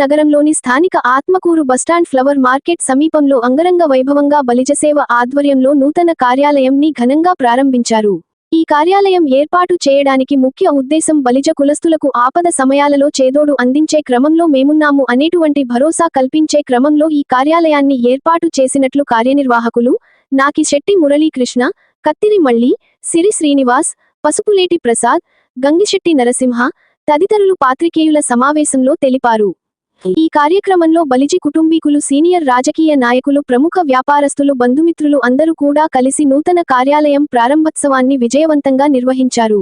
నగరంలోని స్థానిక Atmakur bus stand flower market సమీపంలో అంగరంగ వైభవంగా బలిజసేవ ఆధ్వర్యంలో నూతన కార్యాలయంని ఘనంగా ప్రారంభించారు. ఈ కార్యాలయం ఏర్పాటు చేయడానికి ముఖ్య ఉద్దేశం బలిజ కులస్తులకు ఆపద సమయాలలో చేదోడు అందించే క్రమంలో మేమున్నాము అనేటువంటి భరోసా కల్పించే క్రమంలో ఈ కార్యాలయాన్ని ఏర్పాటు చేసినట్లు కార్యనిర్వాహకులు నాకి శెట్టి మురళీకృష్ణ కత్తిరి మళ్ళీ సిరి శ్రీనివాస్ పసుపులేటి ప్రసాద్ గంగిశెట్టి నరసింహ తదితరులు పాత్రికేయుల సమావేశంలో తెలిపారు. ఈ కార్యక్రమంలో బలిజి కుటుంబీకులు సీనియర్ రాజకీయ నాయకులు ప్రముఖ వ్యాపారస్తులు బంధుమిత్రులు అందరూ కూడా కలిసి నూతన కార్యాలయం ప్రారంభోత్సవాన్ని విజయవంతంగా నిర్వహించారు.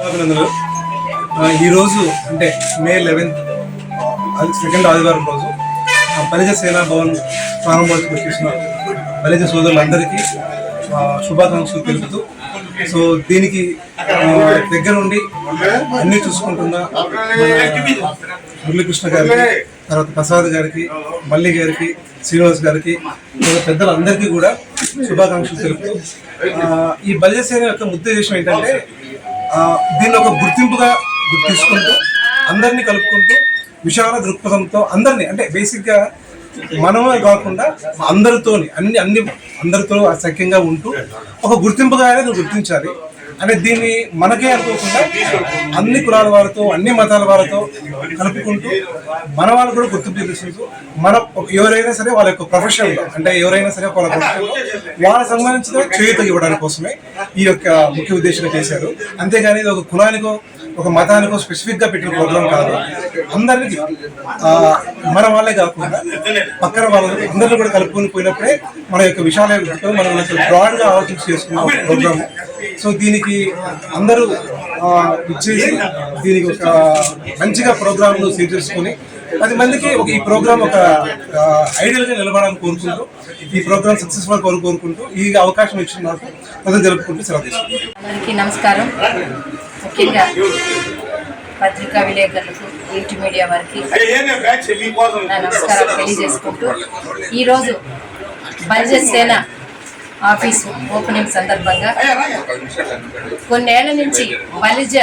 అభినందనలు. ఈరోజు అంటే మే లెవెన్త్ సెకండ్ ఆదివారం రోజు ఆ, బలిజ సేనా భవన్ ప్రారంభోత్సవం చేసిన బలిజ సోదరులందరికీ శుభాకాంక్షలు తెలుపుతూ సో దీనికి దగ్గర నుండి అన్నీ చూసుకుంటున్న మురళీకృష్ణ గారికి తర్వాత ప్రసాద్ గారికి మల్లి గారికి శ్రీనివాస్ గారికి పెద్దలందరికీ కూడా శుభాకాంక్షలు తెలుపుతూ ఈ బలిజ సేన యొక్క ఉద్దేశం ఏంటంటే దీన్ని ఒక గుర్తింపుగా గుర్తించుకుంటూ అందరినీ కలుపుకుంటూ విశాల దృక్పథంతో అందరినీ అంటే బేసిక్గా మనమే కాకుండా అందరితోని అన్ని అన్ని అందరితో సఖ్యంగా ఉంటూ ఒక గుర్తింపుగా అనేది గుర్తించాలి. అంటే దీన్ని మనకే అనుకోకుండా అన్ని కులాల వారితో అన్ని మతాల వారితో కలుపుకుంటూ మన వాళ్ళు కూడా గుర్తింపు తెలుసుకుంటూ మన ఎవరైనా సరే వాళ్ళ యొక్క ప్రొఫెషన్ అంటే ఎవరైనా సరే వాళ్ళ ప్రొఫెషన్లో వాళ్ళకి సంబంధించిన చేయుత ఇవ్వడానికి కోసమే ఈ యొక్క ముఖ్య ఉద్దేశంగా చేశారు. అంతేగాని ఇది ఒక కులానికో ఒక మతానికి స్పెసిఫిక్గా పెట్టిన ప్రోగ్రాం కాదు. అందరికి మన వాళ్ళే కాకుండా పక్కన వాళ్ళని అందరిని కూడా కలుపుకొని పోయినప్పుడే మన యొక్క విశాల మనం బ్రాడ్గా ఆలోచించి చేసుకున్న ప్రోగ్రామ్ సో దీనికి అందరూ ఇచ్చేసి దీనికి ఒక మంచిగా ప్రోగ్రామ్ను సేవ్ చేసుకొని పది మందికి ఒక ఈ ప్రోగ్రామ్ ఒక ఐడియల్గా నిలబడాలని కోరుకుంటూ ఈ ప్రోగ్రామ్ సక్సెస్ఫుల్ కోరుకుంటూ ఈ అవకాశం ఇచ్చిన నాకు ప్రజలు జరుపుకుంటూ సెలవు తీసుకుంటాం నమస్కారం. ముఖ్యంగా పత్రికా విలేకరులకు ప్రింట్ మీడియా వారికి నా నమస్కారాలు తెలియజేసుకుంటూ ఈరోజు బలిజ సేన ఆఫీసు ఓపెనింగ్ సందర్భంగా కొన్నేళ్ళ నుంచి బలిజ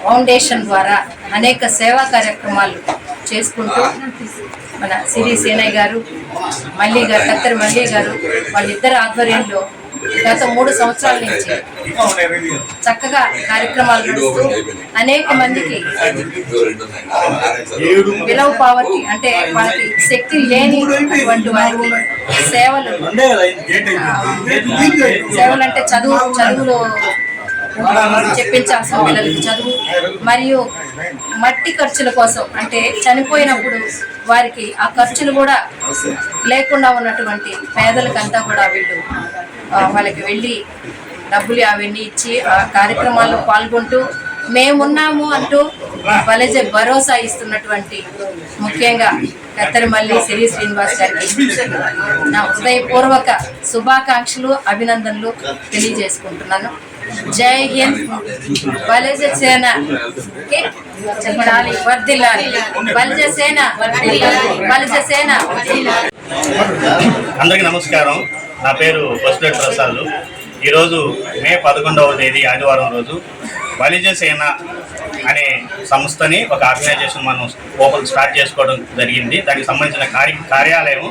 ఫౌండేషన్ ద్వారా అనేక సేవా కార్యక్రమాలు చేసుకుంటూ మన సిరి సేనయ్య గారు మల్లి గారు కత్తెర మల్లి గారు వాళ్ళిద్దరు ఆధ్వర్యంలో గత మూడు సంవత్సరాల నుంచి చక్కగా కార్యక్రమాలు నడుస్తూ అనేక మందికి బిలవ్ పావర్టీ అంటే వాళ్ళకి శక్తి లేని అటువంటి వారికి సేవలు సేవలు అంటే చదువు చదువులో చెప్పించాల్సిన పిల్లలకి చదువు మరియు మట్టి ఖర్చుల కోసం అంటే చనిపోయినప్పుడు వారికి ఆ ఖర్చులు కూడా లేకుండా ఉన్నటువంటి పేదలకంతా కూడా వీళ్ళు వాళ్ళకి వెళ్ళి డబ్బులు అవన్నీ ఇచ్చి ఆ కార్యక్రమాల్లో పాల్గొంటూ మేమున్నాము అంటూ బలజ భరోసా ఇస్తున్నటువంటి ముఖ్యంగా కత్తెరమల్లి సిరి శ్రీనివాస్ గారికి నా హృదయపూర్వక శుభాకాంక్షలు అభినందనలు తెలియజేసుకుంటున్నాను. జై హింద్. బలిజ సేన. చెప్పడాలి. వర్దిల్లాలి బలిజ సేన బలిజ సేన అందరికీ నమస్కారం. నా పేరు బసురెడ్డి ప్రసాద్. ఈరోజు మే పదకొండవ తేదీ ఆదివారం రోజు బలిజ సేన అనే సంస్థని ఒక ఆర్గనైజేషన్ మనం ఓపెన్ స్టార్ట్ చేసుకోవడం జరిగింది. దానికి సంబంధించిన కార్య కార్యాలయం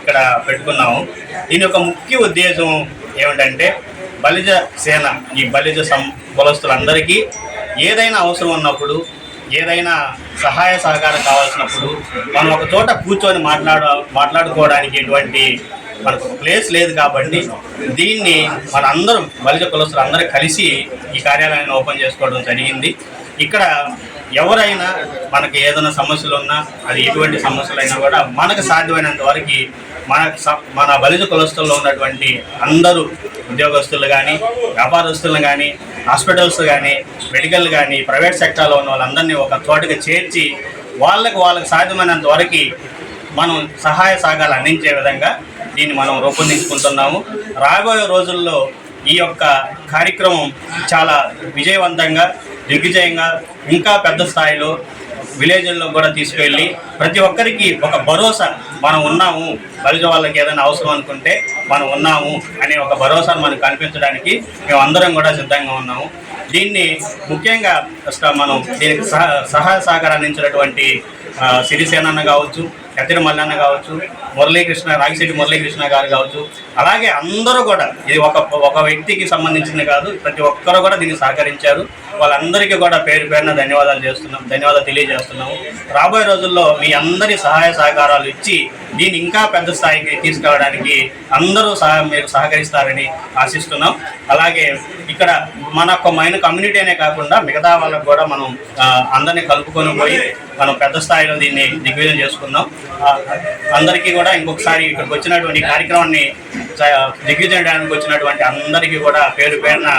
ఇక్కడ పెట్టుకున్నాము. దీని యొక్క ముఖ్య ఉద్దేశం ఏమిటంటే బలిజ సేన ఈ బలిజ సం కులస్తులందరికీ ఏదైనా అవసరం ఉన్నప్పుడు ఏదైనా సహాయ సహకారం కావాల్సినప్పుడు మనం ఒక చోట కూర్చొని మాట్లాడ మాట్లాడుకోవడానికి ఎటువంటి మనకు ప్లేస్ లేదు కాబట్టి దీన్ని మన అందరం బలిజ కులస్తులు అందరూ కలిసి ఈ కార్యాలయాన్ని ఓపెన్ చేసుకోవడం జరిగింది. ఇక్కడ ఎవరైనా మనకి ఏదైనా సమస్యలు ఉన్నా అది ఎటువంటి సమస్యలైనా కూడా మనకు సాధ్యమైనంత వరకు మన స- మన బలిజ కులస్తుల్లో ఉన్నటువంటి అందరూ ఉద్యోగస్తులు కానీ వ్యాపారస్తులు కానీ హాస్పిటల్స్ కానీ మెడికల్ కానీ ప్రైవేట్ సెక్టార్లో ఉన్న వాళ్ళందరినీ ఒక చోటకి చేర్చి వాళ్ళకు వాళ్ళకు సాధ్యమైనంత వరకు మనం సహాయ సహకారాలు అందించే విధంగా దీన్ని మనం రూపొందించుకుంటున్నాము. రాబోయే రోజుల్లో ఈ యొక్క కార్యక్రమం చాలా విజయవంతంగా దిగ్విజయంగా ఇంకా పెద్ద స్థాయిలో విలేజ్ల్లో కూడా తీసుకెళ్ళి ప్రతి ఒక్కరికి ఒక భరోసా మనం ఉన్నాము బలిజ వాళ్ళకి ఏదైనా అవసరం అనుకుంటే మనం ఉన్నాము అనే ఒక భరోసాను మనకు కనిపించడానికి మేము అందరం కూడా సిద్ధంగా ఉన్నాము. దీన్ని ముఖ్యంగా మనం దీనికి సహ సహాయ సహకారం అందించినటువంటి సిరిసేన కావచ్చు కత్తిన మల్లన్న కావచ్చు మురళీకృష్ణ రాగిశెట్టి మురళీకృష్ణ గారు కావచ్చు. అలాగే అందరూ కూడా ఇది ఒక ఒక వ్యక్తికి సంబంధించింది కాదు ప్రతి ఒక్కరు కూడా దీన్ని సహకరించారు. వాళ్ళందరికీ కూడా పేరు పేరున ధన్యవాదాలు చేస్తున్నాం ధన్యవాదాలు తెలియజేస్తున్నాము. రాబోయే రోజుల్లో మీ అందరి సహాయ సహకారాలు ఇచ్చి దీన్ని ఇంకా పెద్ద స్థాయికి తీసుకెళ్ళడానికి అందరూ సహ మీరు సహకరిస్తారని ఆశిస్తున్నాం. అలాగే ఇక్కడ మన ఒక్క మైన కమ్యూనిటీ అనే కాకుండా మిగతా వాళ్ళకు కూడా మనం అందరినీ కలుపుకొని పోయి మనం పెద్ద స్థాయిలో దీన్ని దిగ్విజయం చేసుకుందాం. అందరికీ కూడా ఇంకొకసారి ఇక్కడికి వచ్చినటువంటి కార్యక్రమాన్ని చ- వచ్చినటువంటి అందరికీ కూడా పేరు పేరున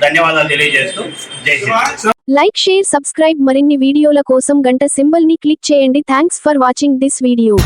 ధన్యవాదాలు తెలియజేస్తూ జై శ్రీ లైక్ షేర్ సబ్స్క్రైబ్ మరిన్ని వీడియోల కోసం గంట సింబల్ని క్లిక్ చేయండి. Thanks for watching this video.